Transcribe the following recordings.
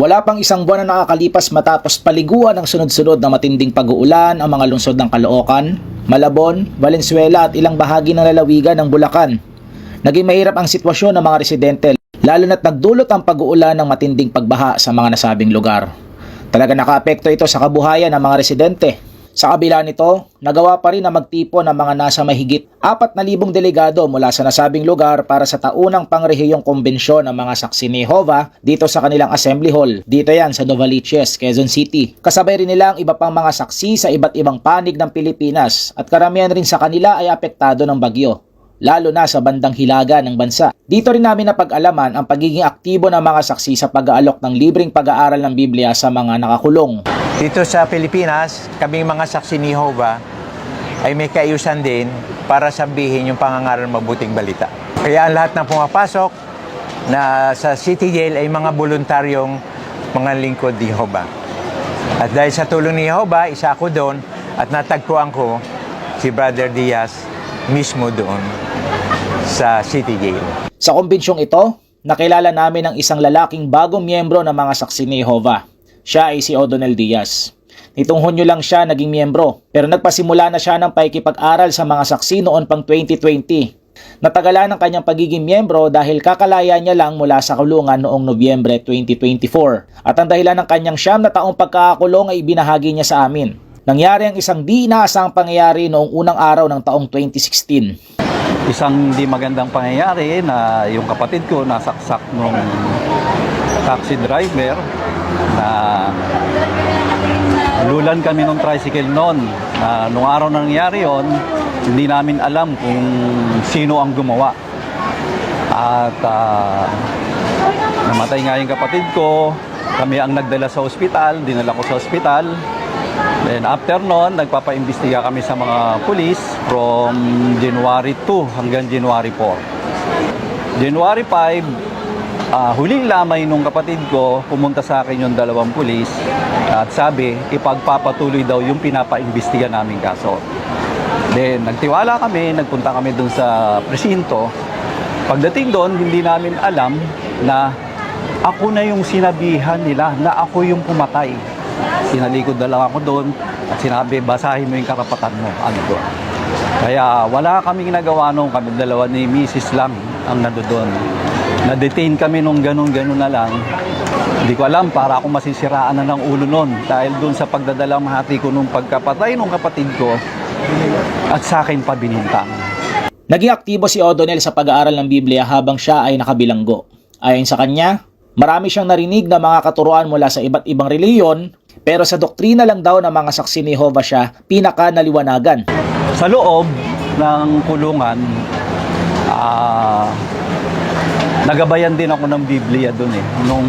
Wala pang isang buwan na nakakalipas matapos paliguan ng sunod-sunod na matinding pag-uulan ang mga lungsod ng Caloocan, Malabon, Valenzuela at ilang bahagi ng lalawigan ng Bulacan. Naging mahirap ang sitwasyon ng mga residente lalo na't nagdulot ang pag-uulan ng matinding pagbaha sa mga nasabing lugar. Talaga nakaapekto ito sa kabuhayan ng mga residente. Sa kabila nito, nagawa pa rin na magtipon ng mga nasa mahigit 4,000 delegado mula sa nasabing lugar para sa taunang pangrehiyong kombensyon ng mga saksi ni Jehovah dito sa kanilang assembly hall. Dito yan sa Novaliches, Quezon City. Kasabay rin nila ang iba pang mga saksi sa iba't ibang panig ng Pilipinas at karamihan rin sa kanila ay apektado ng bagyo lalo na sa bandang hilaga ng bansa. Dito rin namin napag-alaman ang pagiging aktibo ng mga saksi sa pag-aalok ng libreng pag-aaral ng Biblia sa mga nakakulong. Dito sa Pilipinas, kaming mga saksi ni Jehovah ay may kayusan din para sabihin yung pangangaral mabuting balita. Kaya ang lahat ng pumapasok na sa City Jail ay mga voluntaryong mga lingkod ni Jehovah. At dahil sa tulong ni Jehovah, isa ako doon at natagpuan ko si Brother Diaz mismo doon sa City Jail. Sa kumbensyong ito, nakilala namin ang isang lalaking bagong miyembro ng mga saksi ni Jehovah. Siya ay si O'Donnell Diaz. Nitong Hunyo lang siya naging miyembro, pero nagpasimula na siya ng paikipag-aral sa mga saksi noon pang 2020. Natagalan ang kanyang pagiging miyembro dahil kakalaya niya lang mula sa kulungan noong Nobyembre 2024. At ang dahilan ng kanyang siyam na taong pagkakakulong ay ibinahagi niya sa amin. Nangyari ang isang di inaasang pangyayari noong unang araw ng taong 2016. isang hindi magandang pangyayari na yung kapatid ko nasaksak nung taxi driver na lulan kami nung tricycle noon. Na nung araw na nangyari yon, hindi namin alam kung sino ang gumawa. At ah, namatay nga yung kapatid ko. Kami ang nagdala sa ospital, dinala ko sa ospital. Then after noon, nagpapaimbestiga kami sa mga pulis from January 2 hanggang January 4. January 5, ah, huling lamay nung kapatid ko, pumunta sa akin yung dalawang pulis at sabi, ipagpapatuloy daw yung pinapaimbestiga naming kaso. Then nagtiwala kami, nagpunta kami dun sa presinto. Pagdating doon, hindi namin alam na ako na yung sinabihan nila na ako yung pumatay. Sinalikod na lang ako doon at sinabi, basahin mo yung karapatan mo. Ano doon. Kaya wala kami ginagawa nung kami dalawa ni Mrs. lang ang nando doon. Na-detain kami nung ganun-ganun na lang. Hindi ko alam, para ako masisiraan na ng ulo noon dahil doon sa pagdadalang hati ko nung pagkapatay nung kapatid ko at sa akin pa binintang. Naging aktibo si O'Donnell sa pag-aaral ng Biblia habang siya ay nakabilanggo. Ayon sa kanya, marami siyang narinig na mga katuruan mula sa iba't ibang reliyon, pero sa doktrina lang daw ng mga saksi ni Jehovah siya pinaka naliwanagan. Sa loob ng kulungan, ah, nagabayan din ako ng Biblia doon eh. Nung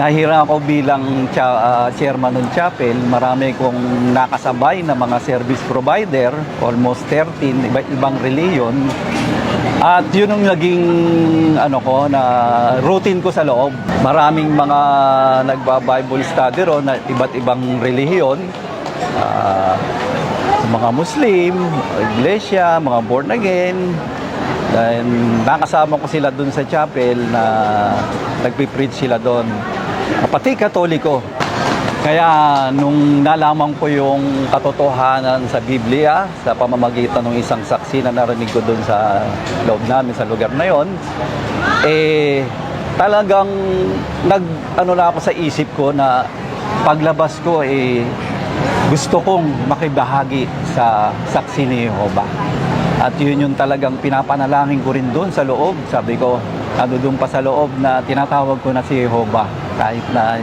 nahira ako bilang cha- ah, chairman ng chapel, marami kong nakasabay na mga service provider, almost 13, iba ibang reliyon. At yun ang naging ano ko na routine ko sa loob. Maraming mga nagba-Bible study ron na iba't ibang relihiyon. Ah, mga Muslim, iglesia, mga born again. Then nakasama ko sila doon sa chapel na nagpi-preach sila doon. Pati Katoliko. Kaya nung nalaman ko yung katotohanan sa Biblia sa pamamagitan ng isang saksi na narinig ko doon sa loob namin sa lugar na yon, eh talagang nag ano na ako sa isip ko na paglabas ko eh gusto kong makibahagi sa saksi ni Jehovah. At yun yung talagang pinapanalangin ko rin doon sa loob. Sabi ko, ano doon pa sa loob na tinatawag ko na si Jehovah. Kahit na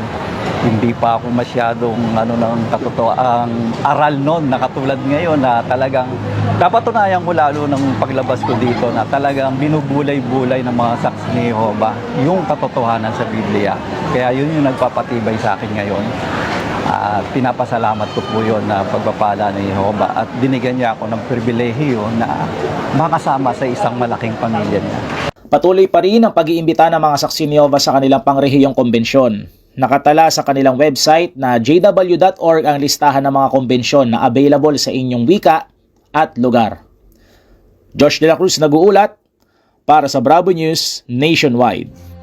hindi pa ako masyadong ano ng katotoo ang aral noon na katulad ngayon na talagang dapat tunayan ko lalo ng paglabas ko dito na talagang binubulay-bulay ng mga saksi ni Jehovah yung katotohanan sa Biblia. Kaya yun yung nagpapatibay sa akin ngayon. At pinapasalamat ko po yun na pagpapala ni Jehovah at binigyan niya ako ng pribilehiyo na makasama sa isang malaking pamilya niya. Patuloy pa rin ang pag-iimbita ng mga saksi ni Jehovah sa kanilang pangrehiyong kombensyon. Nakatala sa kanilang website na jw.org ang listahan ng mga kombensyon na available sa inyong wika at lugar. Josh De La Cruz nag-uulat para sa Bravo News Nationwide.